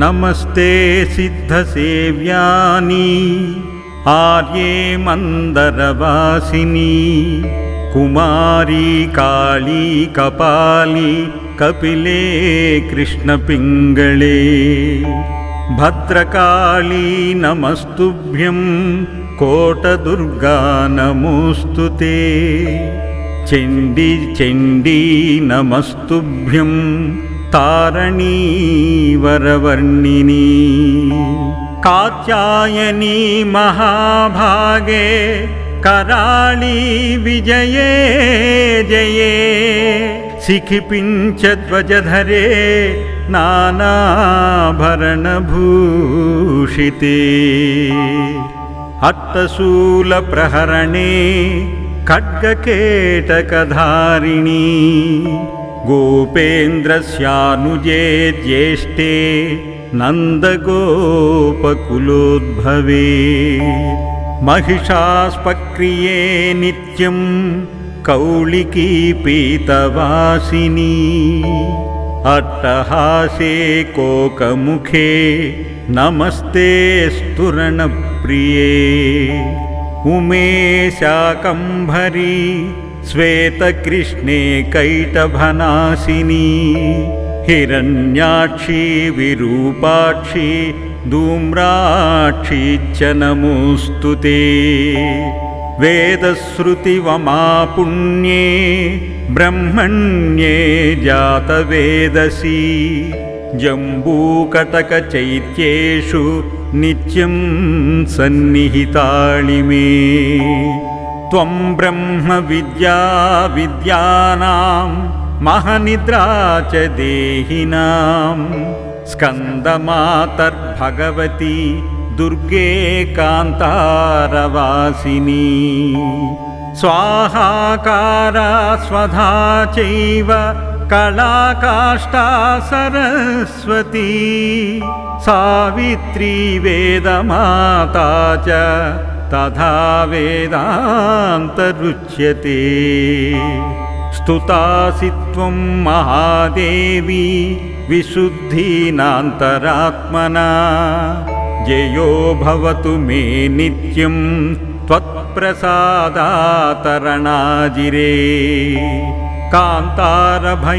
नमस्ते सिद्धसेव्यानि आर्ये मन्दरवासिनी कुमारी काली कपाली कपिले कृष्णपिङ्गळे भद्रकाली नमस्तुभ्यं कोटदुर्गा नमोऽस्तु ते चण्डी चण्डी नमस्तुभ्यं तारणी वरवर्णिनी कात्यायनी महाभागे कराळी विजये जये। शिखिपिञ्चध्वजधरे नानाभरणभूषिते। अट्टशूलप्रहरणे खड्गकेटकधारिणी गोपेन्द्रस्यानुजे ज्येष्ठे नन्दगोपकुलोद्भवे। महिषास्पक्रिये नित्यं कौलिकी पीतवासिनी अट्टहासे कोकमुखे नमस्ते स्तुरणप्रिये उमेशाकम्भरी श्वेतकृष्णे कैटभनासिनी हिरण्याक्षी विरूपाक्षी धूम्राक्षी च नमोऽस्तु ते। वेदश्रुतिवमापुण्ये ब्रह्मण्ये जातवेदसी जम्बूकटकचैत्येषु नित्यं सन्निहिताळि मे त्वं ब्रह्मविद्या विद्यानां महनिद्रा च देहिनां। स्कन्दमातर्भगवती दुर्गे कान्तारवासिनी। स्वाहाकारा स्वधा चैव कलाकाष्ठा सरस्वती सावित्री वेदमाता च तथा वेदान्तरुच्यते। स्तुतासि त्वं महादेवी विशुद्धीनान्तरात्मना। जयो भवतु मे नित्यं त्वत्प्रसादातरणाजिरे कान्तारभयदुर्गेषु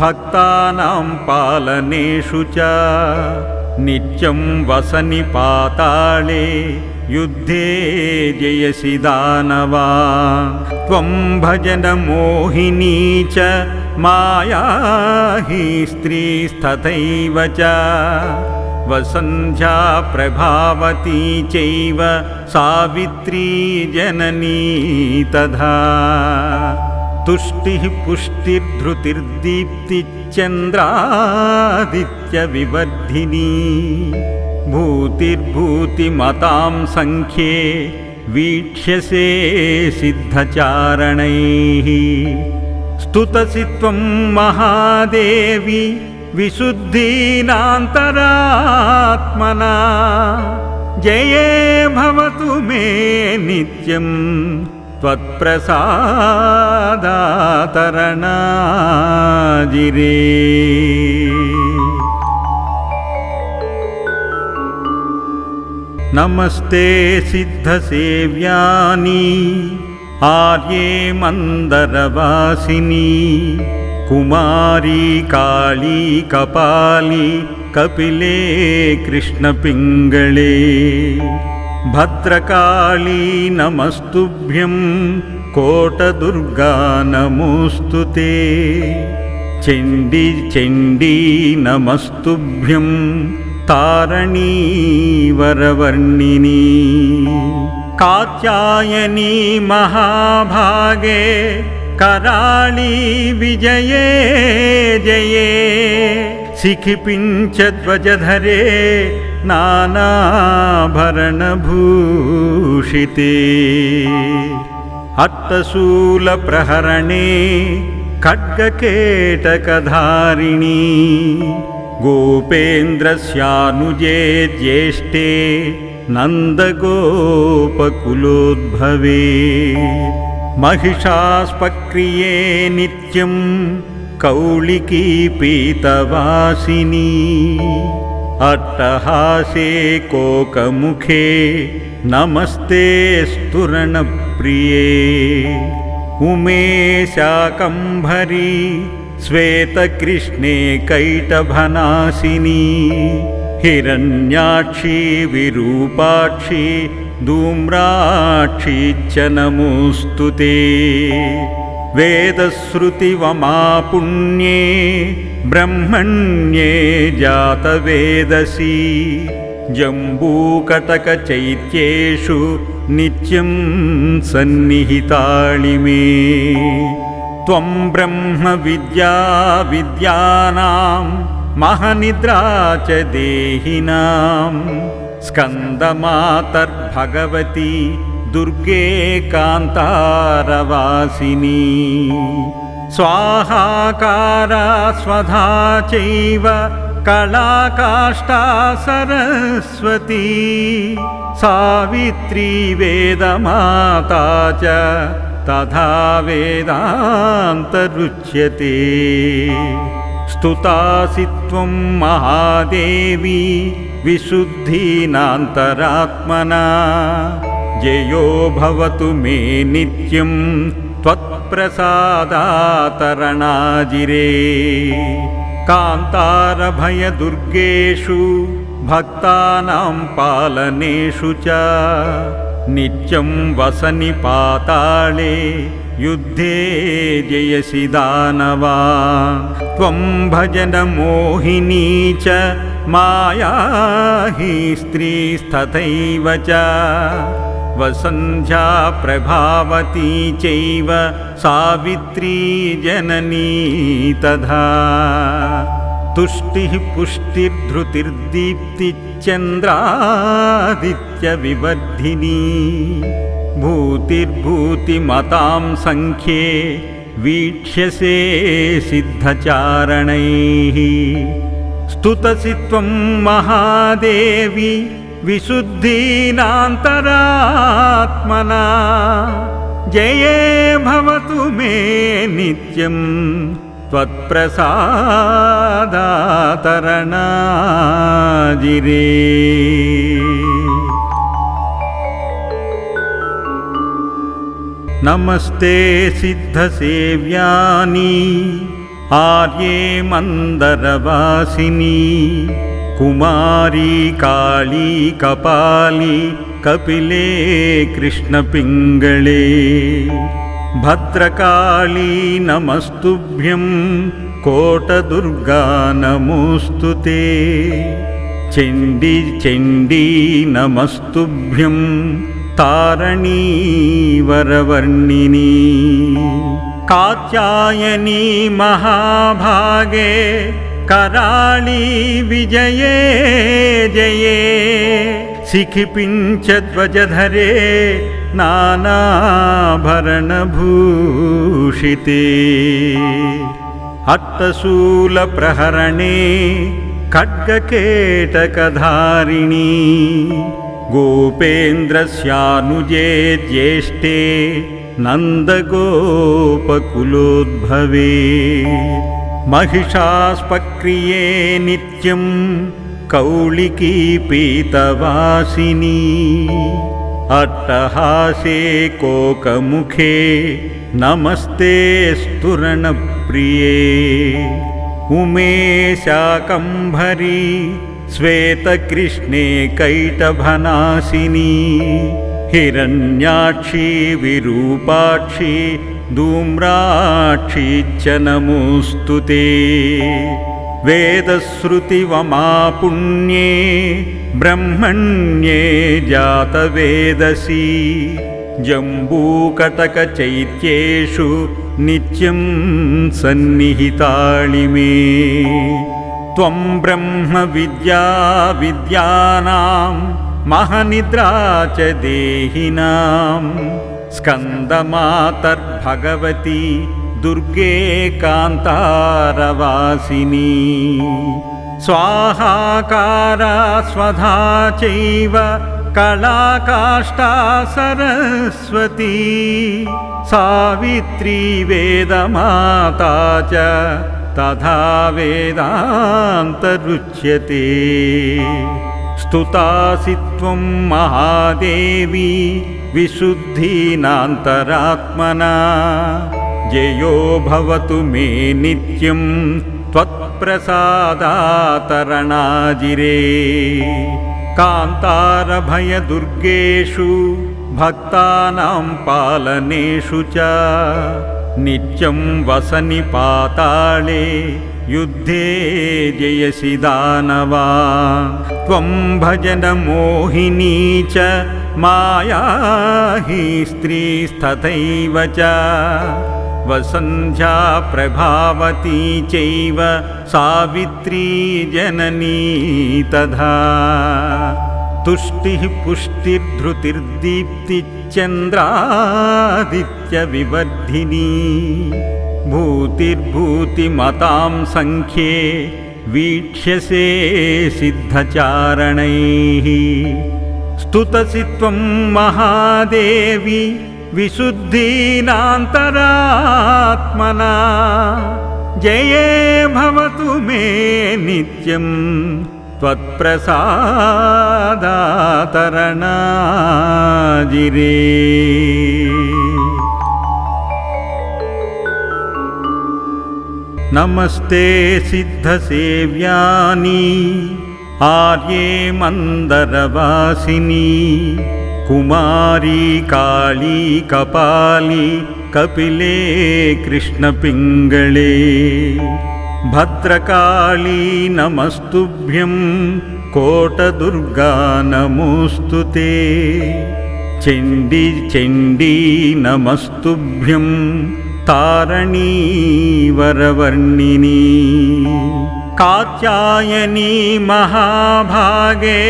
भक्तानां पालनेषु च नित्यं वसनि पाताळे युद्धे जयसि दानवा। त्वं भजनमोहिनी च माया हि स्त्रीस्तथैव च वसन्ध्या प्रभावती चैव सावित्री जननी तथा। तुष्टिः पुष्टिर्धृतिर्दीप्तिश्चन्द्रादित्यविवर्धिनी। भूतिर्भूतिमतां सङ्ख्ये वीक्ष्यसे सिद्धचारणैः। स्तुतसि त्वं महादेवी विशुद्धीनान्तरात्मना। जये भवतु मे नित्यं त्वत्प्रसादातरणाजिरे। नमस्ते सिद्धसेव्यानि आर्ये मन्दरवासिनी कुमारी काली कपाली कपिले कृष्णपिङ्गळे भद्रकाली नमस्तुभ्यं कोटदुर्गा नमोऽस्तु ते। चण्डी चण्डी नमस्तुभ्यं तारणी वरवर्णिनी। कात्यायनी महाभागे कराळी विजये जये। शिखिपिञ्चध्वजधरे नानाभरणभूषिते। अट्टशूलप्रहरणे खड्गकेटकधारिणी। गोपेन्द्रस्यानुजे ज्येष्ठे नन्दगोपकुलोद्भवे महिषास्पक्रिये नित्यं कौलिकी पीतवासिनी अट्टहासे कोकमुखे नमस्ते स्तुरणप्रिये उमे शाकम्भरी श्वेतकृष्णे कैटभनासिनी। हिरण्याक्षी विरूपाक्षी धूम्राक्षी च नमोऽस्तु ते। वेदश्रुतिवमापुण्ये ब्रह्मण्ये जातवेदसी। जम्बूकटकचैत्येषु नित्यं सन्निहिताळि मे। त्वं ब्रह्मविद्या विद्यानां महनिद्रा च देहिनां स्कन्दमातर्भगवती दुर्गे कान्तारवासिनी। स्वाहाकारा स्वधा चैव कलाकाष्ठा सरस्वती। सावित्री वेदमाता च तथा वेदान्तरुच्यते स्तुतासि त्वं महादेवी विशुद्धीनान्तरात्मना। जयो भवतु मे नित्यं त्वत्प्रसादातरणाजिरे। कान्तारभयदुर्गेषु भक्तानां पालनेषु च नित्यं वसनि पाताळे युद्धे जयसि दानवा। त्वं भजनमोहिनी च माया हि स्त्रीस्तथैव च। वसन्ध्या प्रभावती चैव सावित्री जननी तथा तुष्टिः पुष्टिर्धृतिर्दीप्तिश्चन्द्रादित्यविवर्धिनी भूतिर्भूतिमतां सङ्ख्ये वीक्ष्यसे सिद्धचारणैः स्तुतसि त्वं महादेवी विशुद्धीनान्तरात्मना जये भवतु मे नित्यं त्वत्प्रसादातरणाजिरे नमस्ते सिद्धसेव्यानि आर्ये मन्दरवासिनी कुमारी काली कपाली कपिले कृष्णपिङ्गळे भद्रकाली नमस्तुभ्यं कोटदुर्गा नमोऽस्तु ते। चण्डी चण्डी नमस्तुभ्यं तारणी वरवर्णिनी कात्यायनी महाभागे कराळी विजये जये। शिखिपिञ्चध्वजधरे नानाभरणभूषिते। अट्टशूलप्रहरणे खड्गकेटकधारिणी गोपेन्द्रस्यानुजे ज्येष्ठे नन्दगोपकुलोद्भवे। महिषास्पक्रिये नित्यं कौलिकी पीतवासिनी अट्टहासे कोकमुखे नमस्ते स्तुरणप्रिये उमे शाकम्भरी श्वेतकृष्णे कैटभनासिनी हिरण्याक्षी विरूपाक्षी धूम्राक्षी च नमोऽस्तु ते। वेदश्रुतिवमापुण्ये ब्रह्मण्ये जातवेदसी जम्बूकटकचैत्येषु नित्यं सन्निहिताळि मे त्वं ब्रह्मविद्या विद्यानां महनिद्रा च देहिनां। स्कन्दमातर्भगवती दुर्गे कान्तारवासिनी स्वाहाकारा स्वधा चैव कलाकाष्ठा सरस्वती सावित्री वेदमाता च तथा वेदान्तरुच्यते। स्तुतासि त्वं महादेवी विशुद्धीनान्तरात्मना। जयो भवतु मे नित्यं त्वत्प्रसादातरणाजिरे कान्तारभयदुर्गेषु भक्तानां पालनेषु च नित्यं वसनि पाताळे युद्धे जयसि दानवा। त्वं भजनमोहिनी च माया हि स्त्रीस्तथैव च वसन्ध्या प्रभावती चैव सावित्री जननी तथा। तुष्टिः पुष्टिर्धृतिर्दीप्तिश्चन्द्रादित्यविवर्धिनी। भूतिर्भूतिमतां सङ्ख्ये वीक्ष्यसे सिद्धचारणैः। स्तुतसि त्वं महादेवी विशुद्धीनान्तरात्मना। जये भवतु मे नित्यं त्वत्प्रसादातरणाजिरे। नमस्ते सिद्धसेव्यानि आर्ये मन्दरवासिनी कुमारी काली कपाली कपिले कृष्णपिङ्गळे भद्रकाली नमस्तुभ्यं कोटदुर्गा नमोऽस्तु ते। चण्डी चण्डी नमस्तुभ्यं तारणी वरवर्णिनी। कात्यायनी महाभागे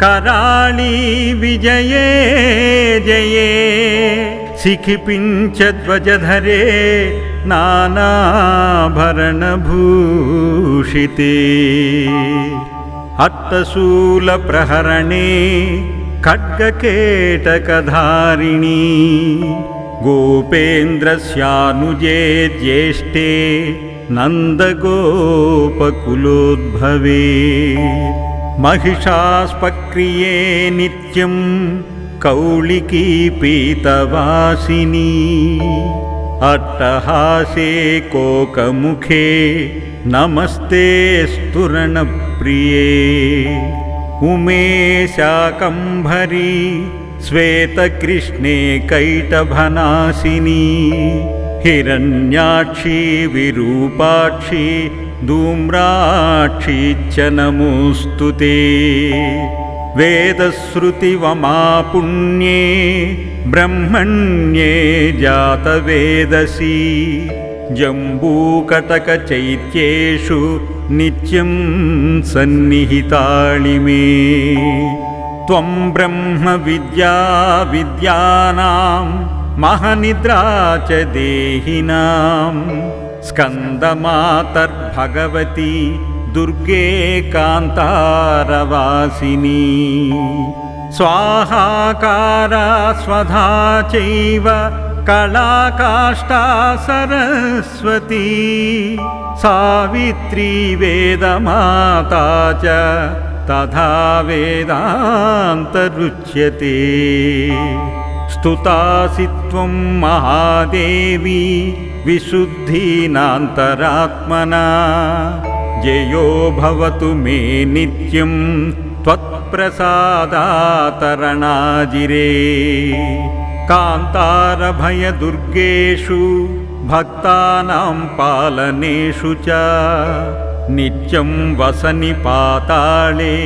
कराळी विजये जये। शिखिपिञ्चध्वजधरे नानाभरणभूषिते। अट्टशूलप्रहरणे खड्गकेटकधारिणी। गोपेन्द्रस्यानुजे ज्येष्ठे नन्दगोपकुलोद्भवे महिषास्पक्रिये नित्यं कौलिकी पीतवासिनी अट्टहासे कोकमुखे नमस्ते स्तुरणप्रिये उमेशाकम्भरी श्वेतकृष्णे कैटभनासिनी। हिरण्याक्षी विरूपाक्षी धूम्राक्षी च नमोऽस्तु ते। वेदश्रुतिवमापुण्ये ब्रह्मण्ये जातवेदसी। जम्बूकटकचैत्येषु नित्यं सन्निहिताळि मे। त्वं ब्रह्मविद्या विद्यानां महनिद्रा च देहिनां स्कन्दमातर्भगवती दुर्गे कान्तारवासिनी। स्वाहाकारा स्वधा चैव कलाकाष्ठा सरस्वती। सावित्री वेदमाता च तथा वेदान्तरुच्यते स्तुतासि त्वं महादेवी विशुद्धीनान्तरात्मना। जयो भवतु मे नित्यं त्वत्प्रसादातरणाजिरे। कान्तारभयदुर्गेषु भक्तानां पालनेषु च नित्यं वसनि पाताळे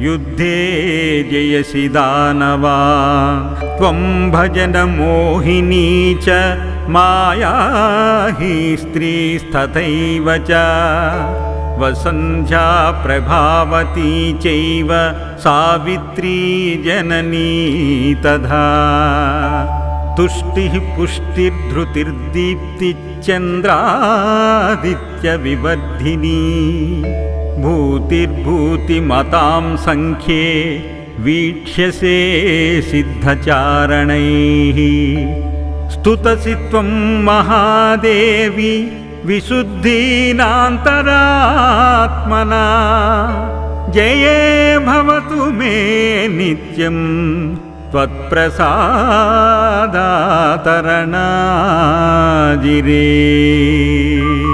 युद्धे जयसि दानवा। त्वं भजनमोहिनी च माया हि स्त्रीस्तथैव च। वसन्ध्या प्रभावती चैव सावित्री जननी तथा। तुष्टिः पुष्टिर्धृतिर्दीप्तिश्चन्द्रादित्यविवर्धिनी भूतिर्भूतिमतां सङ्ख्ये वीक्ष्यसे सिद्धचारणैः। स्तुतसि त्वं महादेवि विशुद्धीनान्तरात्मना। जये भवतु मे नित्यं त्वत्प्रसादातरणाजिरे।